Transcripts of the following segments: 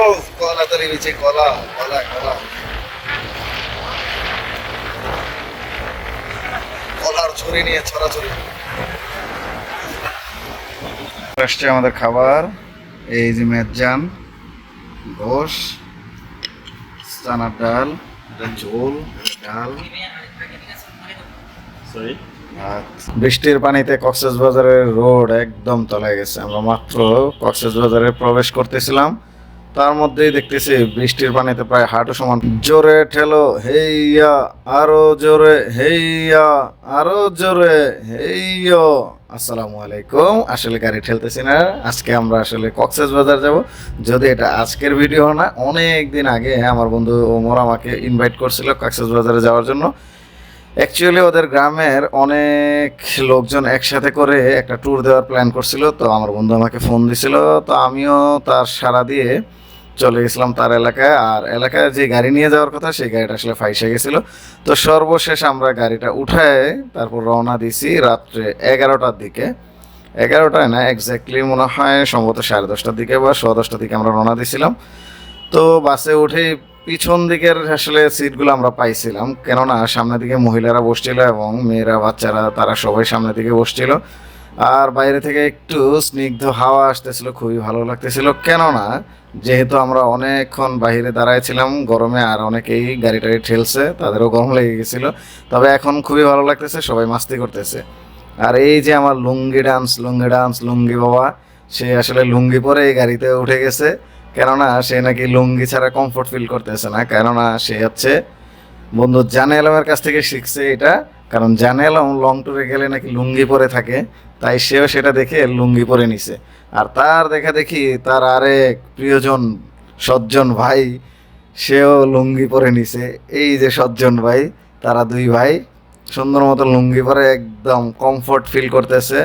ও কলা তরি বিছে কলা কলা কলা কলার ছড়ি নিয়ে ছড়াছড়ি আসছে আমাদের খাবার। এই যে মেজান গোশ চানার ডাল ঝোল ডাল। আর বৃষ্টির পানিতে কক্সেস বাজারের রোড একদম তলায় গেছে। আমরা মাত্র কক্সেস বাজারে প্রবেশ করতেছিলাম। তার মধ্যেই দেখতেছি বৃষ্টির পানিতে প্রায় হাঁটু সমান। জোরে ঠেলো, হেইয়া, আরও জোরে, হেইয়া, আরও জোরে, হেইয়ো। আসসালামু আলাইকুম। আসলে গাড়ি ঠেলতেছি না। আজকে আমরা আসলে কক্সেস বাজার যাব। যদি এটা আজকের ভিডিও না, অনেক দিন আগে আমার বন্ধু ওমর আমাকে ইনভাইট করছিল কক্সেস বাজারে যাওয়ার জন্য। অ্যাকচুয়ালি ওদের গ্রামের অনেক লোকজন একসাথে করে একটা ট্যুর দেওয়ার প্ল্যান করছিল। তো আমার বন্ধু আমাকে ফোন দিছিল। তো আমিও তার সাড়া দিয়ে চলে গেছিলাম তার এলাকায়, আর এলাকায় যে গাড়ি নিয়ে যাওয়ার কথা সেই গাড়িটা আসলে ফাইসে গেছিল। তো সর্বশেষ আমরা গাড়িটা উঠায় তারপর রওনা দিছি রাত্রে এগারোটার দিকে। এগারোটায় না এক্স্যাক্টলি মনে হয় সম্ভবত সাড়ে দশটার দিকে বা সোয়া দশটার দিকে আমরা রওনা দিছিলাম তো বাসে উঠে পিছন দিকের আসলে সিটগুলো আমরা পাইছিলাম। কেননা সামনের দিকে মহিলারা বসছিল এবং মেয়েরা, বাচ্চারা, তারা সবাই সামনের দিকে বসছিল। আর বাইরে থেকে একটু স্নিগ্ধ হাওয়া আসতেছিল, খুবই ভালো লাগতেছিল। কেননা, যেহেতু আমরা অনেকক্ষণ বাইরে দাঁড়াইছিলাম গরমে, আর অনেকেই গাড়ি টাড়ি ঠেলছে, তাদেরও গরম লেগে গেছিল। তবে এখন খুবই ভালো লাগতেছে, সবাই মাস্তি করতেছে। আর এই যে আমার লুঙ্গি ডান্স লুঙ্গি ডান্স, লুঙ্গি বাবা, সে আসলে লুঙ্গি পরে এই গাড়িতে উঠে গেছে। কেননা, সে নাকি লুঙ্গি ছাড়া কমফোর্ট ফিল করতেছে না। কেননা, সে হচ্ছে বন্ধু জানে আলমের কাছ থেকে শিখছে এটা। কারণ জানে আলম লং ট্যুরে গেলে নাকি লুঙ্গি পরে থাকে। তাই সেও সেটা দেখে লুঙ্গি পরে নিছে। আর তার দেখা দেখি তার আরেক প্রিয়জন সজ্জন ভাই, সেও লুঙ্গি পরে নিছে। এই যে সজ্জন ভাই, তারা দুই ভাই সুন্দর মতো লুঙ্গি পরে একদম কমফোর্ট ফিল করতেছে,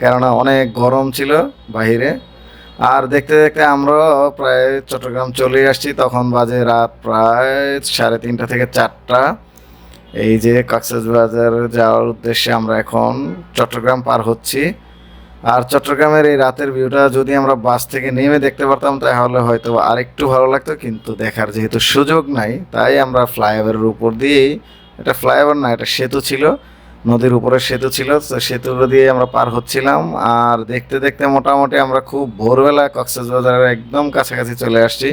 কেননা অনেক গরম ছিল বাহিরে। আর দেখতে দেখতে আমরাও প্রায় চট্টগ্রাম চলে আসছি, তখন বাজে রাত প্রায় সাড়ে তিনটা থেকে চারটা। এই যে কক্সবাজার যাওয়ার উদ্দেশ্যে আমরা এখন চট্টগ্রাম পার হচ্ছি। আর চট্টগ্রামের এই রাতের ভিউটা যদি আমরা বাস থেকে নেমে দেখতে পারতাম, তাহলে হয়তো আরেকটু ভালো লাগতো, কিন্তু দেখার যেহেতু সুযোগ নাই, তাই আমরা ফ্লাইওভারের উপর দিয়েই, এটা ফ্লাইওভার না, এটা সেতু ছিল, নদীর উপরে সেতু ছিল, তো সেতু দিয়ে আমরা পার হচ্ছিলাম। আর দেখতে দেখতে মোটামুটি আমরা খুব ভোরবেলা কক্সবাজারের একদম কাছাকাছি চলে আসছি।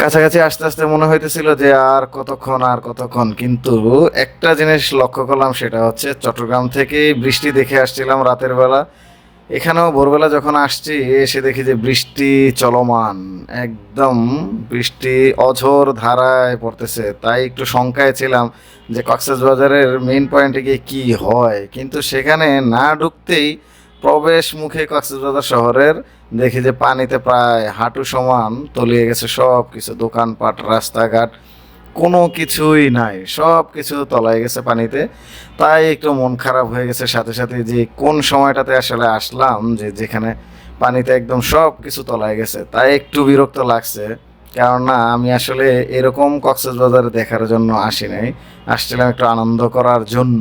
কাছাকাছি আস্তে আস্তে মনে হইতেছিল যে আর কতক্ষণ আর কতক্ষণ। কিন্তু একটা জিনিস লক্ষ্য করলাম, সেটা হচ্ছে চট্টগ্রাম থেকে বৃষ্টি দেখে আসছিলাম রাতের বেলা। এখানেও ভোরবেলা যখন আসছি, এসে দেখি যে বৃষ্টি চলমান। একদম বৃষ্টি অঝোর ধারায় পড়তেছে। তাই একটু শঙ্কায় ছিলাম যে কক্সবাজারের মেইন পয়েন্টে গিয়ে কী হয়। কিন্তু সেখানে না ঢুকতেই প্রবেশ মুখে কক্সবাজার শহরের। দেখি যে পানিতে প্রায় হাঁটু সমান তলিয়ে গেছে সব কিছু দোকানপাট, রাস্তাঘাট, কোনো কিছুই নাই সব কিছু তলায় গেছে পানিতে। তাই একটু মন খারাপ হয়ে গেছে, সাথে সাথে যে কোন সময়টাতে আসলে আসলাম, যে যেখানে পানিতে একদম সব কিছু তলায় গেছে, তাই একটু বিরক্ত লাগছে। কেননা আমি আসলে এরকম কক্সবাজার দেখার জন্য আসি নাই, আসছিলাম একটু আনন্দ করার জন্য।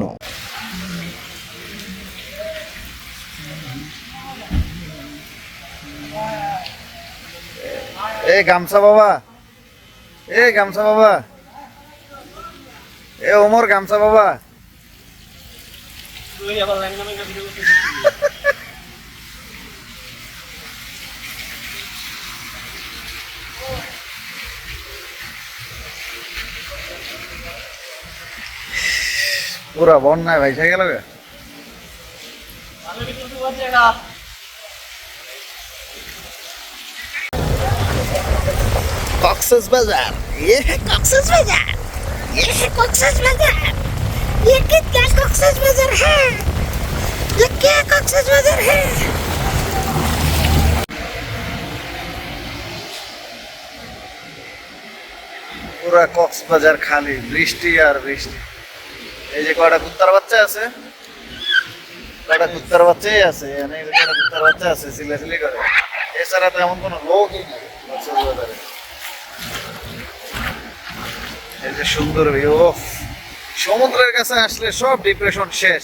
এ গামছা বাবা। এ গামছা বাবা। এ ওমর গামছা বাবা। পুরা বন্যায় ভাইসা গেল গে। কক্সেস বাজার ये है कॉक्सेस बाजार ये है कॉक्सेस बाजार ये क्या क्या कॉक्सेस बाजार है ये क्या कॉक्सेस बाजार है পুরা কক্সবাজার খালি বৃষ্টি আর বৃষ্টি এই যে কয়টা কুত্তার বাচ্চা আছে কয়টা কুত্তার বাচ্চাই আছে এখানে এই যে কয়টা কুত্তার বাচ্চা আছে সিলাসিলি করে এছাড়া তো এমন কোনো লোকই নেই কক্সবাজারে যে সুন্দর ভিউ সমুদ্রের কাছে আসলে সব ডিপ্রেশন শেষ।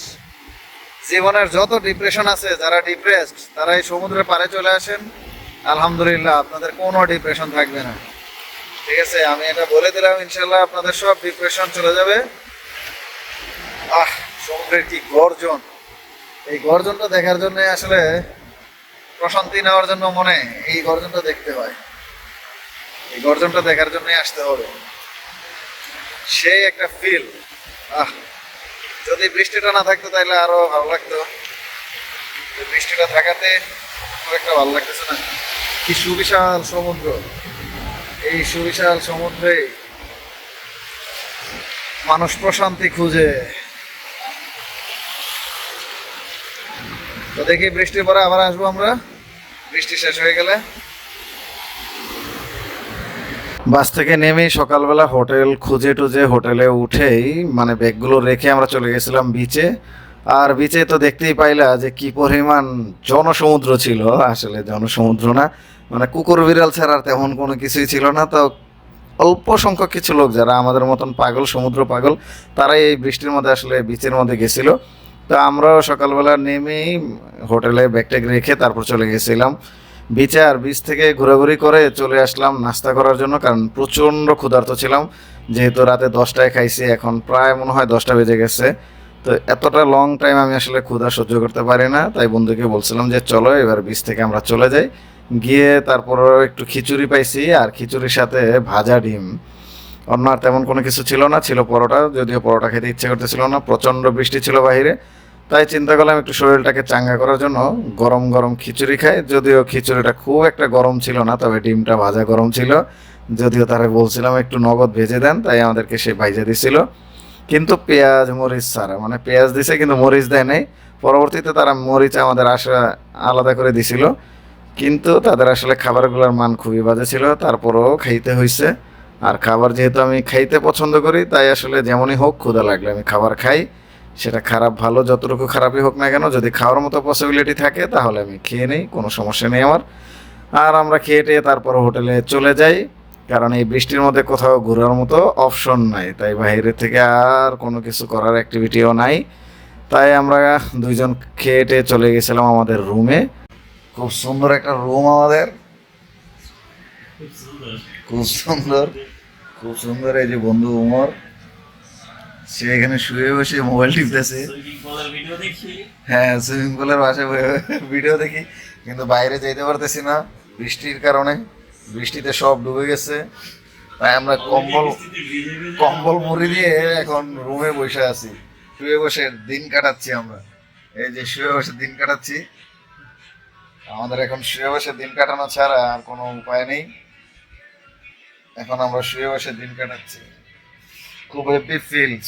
জীবনের যত ডিপ্রেশন আছে, যারা ডিপ্রেসড তারা এই সমুদ্রের পাড়ে চলে আসেন। আলহামদুলিল্লাহ, আপনাদের কোনো ডিপ্রেশন থাকবে না। ঠিক আছে, আমি এটা বলে দিলাম ইনশাল্লাহ আপনাদের সব ডিপ্রেশন চলে যাবে। আহ, সমুদ্রের কি গর্জন। এই গর্জনটা দেখার জন্য আসলে প্রশান্তি নেওয়ার জন্য মনে এই গর্জনটা দেখতে হয়। এই গর্জনটা দেখার জন্যই আসতে হবে। সেই একটা ফিল আহ, যদি বৃষ্টিটা না থাকতো তাহলে আরও ভালো লাগতো। বৃষ্টিটা থাকাতে খুব একটা ভালো লাগতেছে না। কি সুবিশাল সমুদ্র। এই সুবিশাল সমুদ্রে মানুষ প্রশান্তি খুঁজে। তো দেখি বৃষ্টির পরে আবার আসব আমরা। বৃষ্টি শেষ হয়ে গেলে। বাস থেকে নেমেই সকালবেলা হোটেল খুঁজে টুজে হোটেলে উঠেই মানে ব্যাগগুলো রেখে আমরা চলে গেছিলাম বিচে আর বিচে তো দেখতেই পাইলা যে কি পরিমাণ জনসমুদ্র ছিল, আসলে জনসমুদ্র না। মানে কুকুর বিড়াল ছাড়া তেমন কোনো কিছুই ছিল না। তো অল্প সংখ্যক কিছু লোক যারা আমাদের মতন পাগল, সমুদ্র পাগল, তারাই এই বৃষ্টির মধ্যে আসলে বিচের মধ্যে গেছিল। তো আমরাও সকালবেলা নেমেই হোটেলে ব্যাগ ট্যাগ রেখে তারপর চলে গেছিলাম। বিচে আর বিচ থেকে ঘোরাঘুরি করে চলে আসলাম নাস্তা করার জন্য, কারণ প্রচণ্ড ক্ষুধার্ত ছিলাম। যেহেতু রাতে দশটায় খাইছি, এখন প্রায় মনে হয় দশটা বেজে গেছে। তো এতটা লং টাইম আমি আসলে ক্ষুধা সহ্য করতে পারি না, তাই বন্ধুকে বলছিলাম যে, চলো এবার বিচ থেকে আমরা চলে যাই। গিয়ে তারপরও একটু খিচুড়ি পাইছি, আর খিচুড়ির সাথে ভাজা ডিম। অন্য আর তেমন কোনো কিছু ছিল না, ছিল পরোটা, যদিও পরোটা খেতে ইচ্ছে করতেছিল না, প্রচণ্ড বৃষ্টি ছিল বাইরে তাই চিন্তা করলাম একটু শরীরটাকে চাঙ্গা করার জন্য গরম গরম খিচুড়ি খাই। যদিও খিচুড়িটা খুব একটা গরম ছিল না, তবে ডিমটা ভাজা গরম ছিল। যদিও তারা বলছিলাম একটু নগদ ভেজে দেন, তাই আমাদেরকে সে ভাইজা দিছিল। কিন্তু পেঁয়াজ, মরিচ ছাড়া মানে পেঁয়াজ দিছে কিন্তু মরিচ দেয় নাই। পরবর্তীতে তারা মরিচ আমাদের আশা আলাদা করে দিছিল। কিন্তু তাদের আসলে খাবারগুলোর মান খুবই বাজে ছিল, তারপরেও খাইতে হয়েছে আর খাবার যেহেতু আমি খাইতে পছন্দ করি, তাই আসলে যেমনই হোক ক্ষুদা লাগলে আমি খাবার খাই। সেটা খারাপ ভালো, যতটুকু খারাপই হোক না কেন, যদি খাওয়ার মতো পসিবিলিটি থাকে, তাহলে আমি খেয়ে নিই, কোনো সমস্যা নেই আমার। আর আমরা খেয়ে টেয়ে তারপর হোটেলে চলে যাই, কারণ এই বৃষ্টির মধ্যে কোথাও ঘোরার মতো অপশন নাই। তাই বাইরে থেকে আর কোনো কিছু করার অ্যাক্টিভিটিও নাই। তাই আমরা দুইজন খেয়ে টেয়ে চলে গেছিলাম আমাদের রুমে খুব সুন্দর একটা রুম আমাদের। খুব সুন্দর। খুব সুন্দর এই যে বন্ধু উমর। সে এখানে শুয়ে বসে মোবাইল টিপতেছে। হ্যাঁ সুইমিং পুলের পাশে ভিডিও দেখি। কিন্তু বাইরে যেতে পারতেছি না। বৃষ্টির কারণে বৃষ্টিতে সব ডুবে গেছে। তাই আমরা কম্বল কম্বল মুড়ি দিয়ে এখন রুমে বসে আছি। শুয়ে বসে দিন কাটাচ্ছি আমরা। এই যে শুয়ে বসে দিন কাটাচ্ছি। আমাদের এখন শুয়ে বসে দিন কাটানো ছাড়া আর কোনো উপায় নেই। এখন আমরা শুয়ে বসে দিন কাটাচ্ছি। খুব happy feels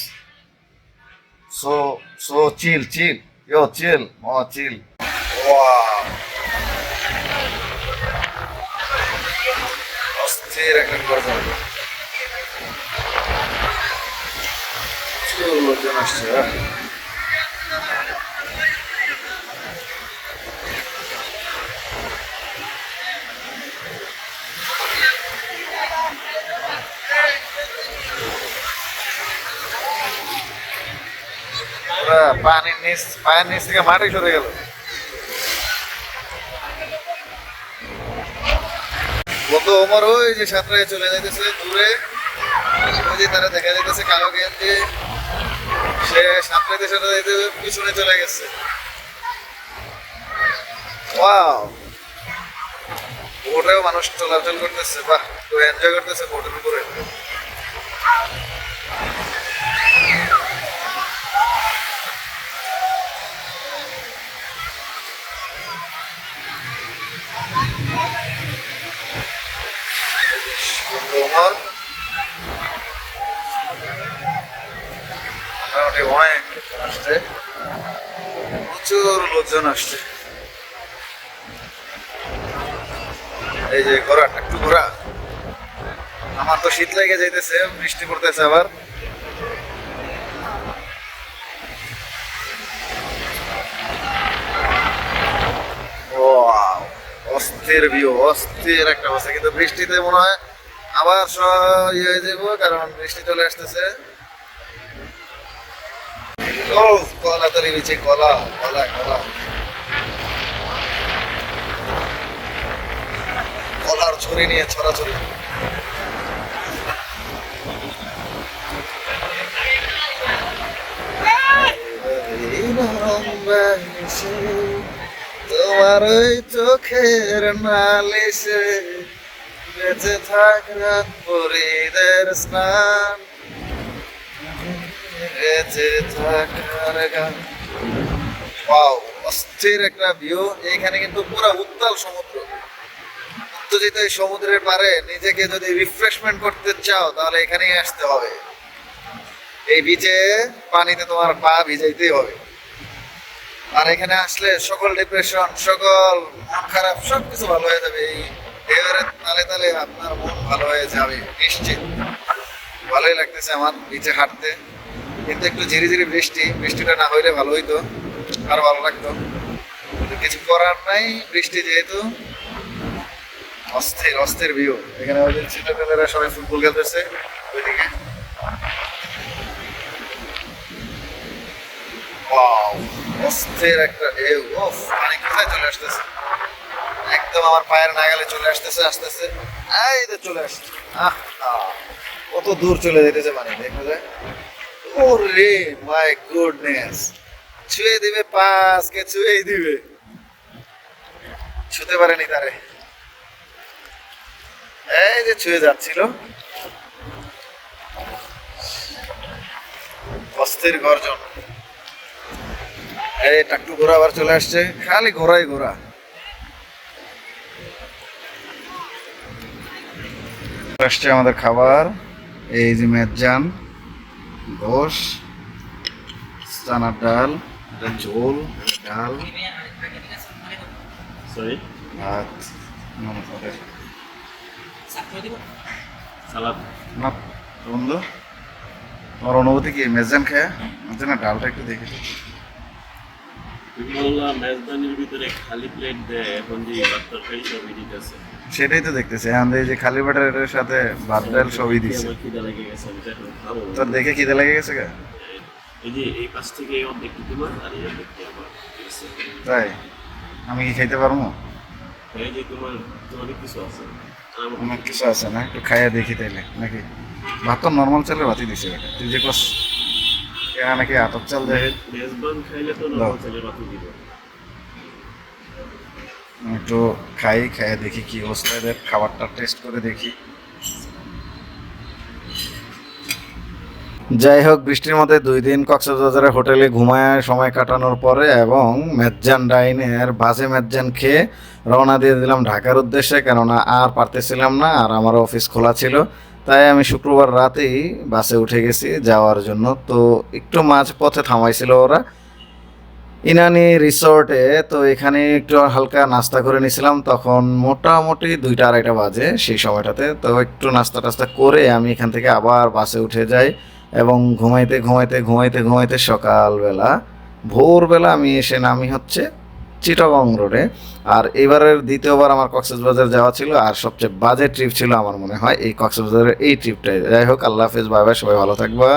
so so chill chill yo chill ও চিল ওয়াও অস্থির একটা গর্জন প্রচুর লোকজন আসছে পানির নিচ পায়ের নিচ থেকে মাটি সরে গেল। বন্ধু, ওমর ওই যে সাঁতরায় চলে যাইতেছে, দূরে। দেখা যাইতেছে কালো গেঞ্জি সে সাঁতরাইতে সাঁতরাইতে পিছনে চলে গেছে। ওয়াও। বোটেও মানুষ চলাচল করতেছে, বাহ, তো এনজয় করতেছে বোটের উপরে। বন্ধু মোটামুটি অনেক আসছে। প্রচুর লোকজন আসছে। এই যে ঘোরা একটু ঘোরা আমার তো শীত লেগে যাইতেছে, বৃষ্টি পড়তেছে আবার। অস্থির ভিউ অস্থির একটা অবস্থা। কিন্তু বৃষ্টিতে মনে হয় আবার ইয়ে হয়ে যাব, কারণ বৃষ্টি চলে আসতেছে। ও কলা তরি বিছে কলা কলা কলা। ট্রলার ছড়ি নিয়ে ছড়াছড়ি। তোমার ওই চোখের নালিশে বেঁচে থাক রাত পরিদের স্নান। বেঁচে থাকার গান। ওয়াও অস্থির একটা ভিউ এইখানে কিন্তু পুরো উত্তাল সমুদ্র। উত্তেজিত এই সমুদ্রের পারে নিজেকে যদি রিফ্রেশমেন্ট করতে চাও, তাহলে এখানেই আসতে হবে। এই বিচে পানিতে তোমার পা ভিজাইতেই হবে। আর এখানে আসলে সকল ডিপ্রেশন সকল খারাপ, সবকিছু ভালো হয়ে যাবে। এই ঢেউয়ের তালে তালে আপনার মন ভালো হয়ে যাবে, নিশ্চিত। ভালোই লাগতেছে আমার বিচে হাঁটতে। কিন্তু একটু ঝিরি ঝিরি বৃষ্টি, বৃষ্টিটা না হইলে ভালো হইতো, আরও ভালো লাগতো। কিছু করার নাই, বৃষ্টি যেহেতু, অস্থির অস্থির ভিউ এখানে যে ছেলেপেলেরা সবাই ফুটবল খেলতেছে, ওইদিকে। অস্থির একটা ঢেউ ওফ পানি কোথায় চলে আসতেছে? একদম আমার পায়ের নাগালে চলে আসতেছে আসতেছে। এই যে চলে আসছে। আহ কত দূর চলে যেতেছে মানে দেখা যায়। ওরে মাই গুডনেস ছুঁয়ে দিবে পাঁচকে, ছুঁয়েই দিবে। ছুতে পারেনি তারে। এই যে ছুঁয়ে যাচ্ছিল। অস্থির গর্জন। এই টাকটু ঘোরা আবার চলে আসছে। খালি ঘোরাই ঘোরা আসছে আমাদের খাবার। এই যে মেজান গোশ চানার ডাল এটা ঝোল ডাল। সরি ভাত নমস্কার সালাদ। না বন্ধু। তোমার অনুভূতি কি? মেজান খেয়ে? ডালটা একটু দেখে বললাম মেজবানির ভিতরে খালি প্লেট দেয় এখন যে দিতেছে সেটাই তো দেখতেছি। এখন এই যে খালি বাটারের সাথে ভাত ডাল সবই দিচ্ছে। তোর দেখে খিদে লেগে গেছে গা? এই যে এই পাশ থেকে এই অর্ধেকটি তোমার আর এই অর্ধেকটি আমার তাই? আমি কি খাইতে পারব? এই যে তোমার তোমার কিছু আছে। অনেক কিছু আছে না? একটু খাইয়া দেখি তাইলে। নাকি ভাত তো নর্মাল চালের ভাতই দিছে বেটা। তুই যে কস এরা নাকি আতপ চাল দেয়। মেজবান খাইলে তো নর্মাল চালের ভাতই দিব। একটু খাই খাইয়া দেখি কি অবস্থা এদের, খাবারটা টেস্ট করে দেখি। যাই হোক, বৃষ্টির মধ্যে দুই দিন কক্সবাজারের হোটেলে ঘুমায় সময় কাটানোর পরে এবং মেজ্জান ডাইনের বাজে মেজ্জান খেয়ে রওনা দিয়ে দিলাম ঢাকার উদ্দেশ্যে, কেননা আর পারতেছিলাম না আর আমার অফিস খোলা ছিল। তাই আমি শুক্রবার রাতেই বাসে উঠে গেছি যাওয়ার জন্য। তো একটু মাঝ পথে থামাইছিল ওরা। ইনানি রিসোর্টে তো এখানে একটু হালকা নাস্তা করে নিয়েছিলাম, তখন মোটামুটি দুইটা আড়াইটা বাজে সেই সময়টাতে। তো একটু নাস্তা টাস্তা করে আমি এখান থেকে আবার বাসে উঠে যাই এবং ঘুমাইতে ঘুমাইতে ঘুমাইতে ঘুমাইতে সকালবেলা, ভোরবেলা আমি এসে নামি হচ্ছে চিটাগং রোডে। আর এবারের দ্বিতীয়বার আমার কক্সবাজার যাওয়া ছিল, আর সবচেয়ে বাজে ট্রিপ ছিল আমার মনে হয় এই কক্সবাজারের এই ট্রিপটাই। যাই হোক, আল্লাহ হাফেজ, বাই বাই, সবাই ভালো থাকবা